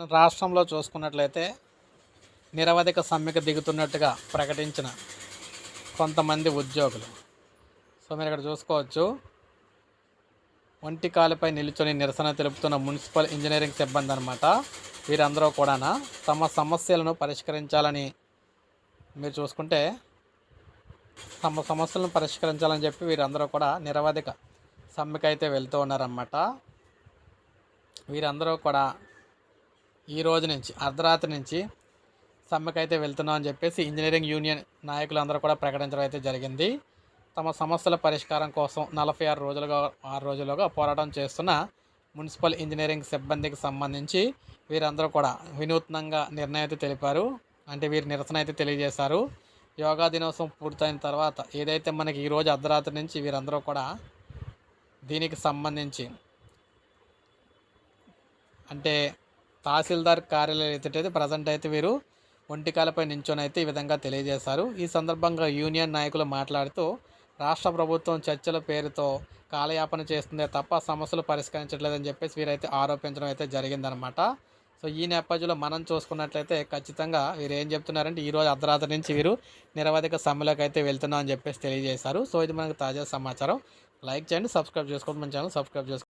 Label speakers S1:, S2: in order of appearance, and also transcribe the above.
S1: మన రాష్ట్రంలో చూసుకున్నట్లయితే నిరవధిక సమ్మెకు దిగుతున్నట్టుగా ప్రకటించిన కొంతమంది ఉద్యోగులు. సో మీరు ఇక్కడ చూసుకోవచ్చు. ఒంటి కాలుపై నిలుచొని నిరసన తెలుపుతున్న మున్సిపల్ ఇంజనీరింగ్ సిబ్బంది అనమాట వీరందరూ కూడా తమ సమస్యలను పరిష్కరించాలని మీరు చూసుకుంటే తమ సమస్యలను పరిష్కరించాలని చెప్పి వీరందరూ కూడా నిరవధిక సమ్మెకైతే వెళ్తూ ఉన్నారన్నమాట. వీరందరూ కూడా ఈ రోజు నుంచి అర్ధరాత్రి నుంచి సమ్మెకైతే వెళ్తున్నాం అని చెప్పేసి ఇంజనీరింగ్ యూనియన్ నాయకులందరూ కూడా ప్రకటించడం అయితే జరిగింది. తమ సమస్యల పరిష్కారం కోసం నలభై ఆరు రోజులుగా ఆరు రోజులుగా పోరాటం చేస్తున్న మున్సిపల్ ఇంజనీరింగ్ సిబ్బందికి సంబంధించి వీరందరూ కూడా వినూత్నంగా నిర్ణయం అయితే తెలిపారు. అంటే వీరి నిరసన అయితే తెలియజేశారు. యోగా దినోత్సవం పూర్తయిన తర్వాత ఏదైతే మనకి ఈరోజు అర్ధరాత్రి నుంచి వీరందరూ కూడా దీనికి సంబంధించి అంటే తహసీల్దార్ కార్యాలయం ఎదుటైతే ప్రజెంట్ అయితే వీరు ఒంటికాలపై నించొని అయితే ఈ విధంగా తెలియజేశారు. ఈ సందర్భంగా యూనియన్ నాయకులు మాట్లాడుతూ రాష్ట్ర ప్రభుత్వం చర్చల పేరుతో కాలయాపన చేస్తుందే తప్ప సమస్యలు పరిష్కరించట్లేదని చెప్పేసి వీరైతే ఆరోపించడం అయితే జరిగిందనమాట సో ఈ నేపథ్యంలో మనం చూసుకున్నట్లయితే ఖచ్చితంగా వీరు ఏం చెప్తున్నారంటే ఈరోజు అర్ధరాత్రి నుంచి వీరు నిరవధిక సమ్మెలోకి అయితే వెళ్తున్నాం అని చెప్పేసి తెలియజేశారు. సో ఇది మనకు తాజా సమాచారం. లైక్ చేయండి సబ్స్క్రైబ్ చేసుకోండి మన ఛానల్ సబ్స్క్రైబ్ చేసుకోండి.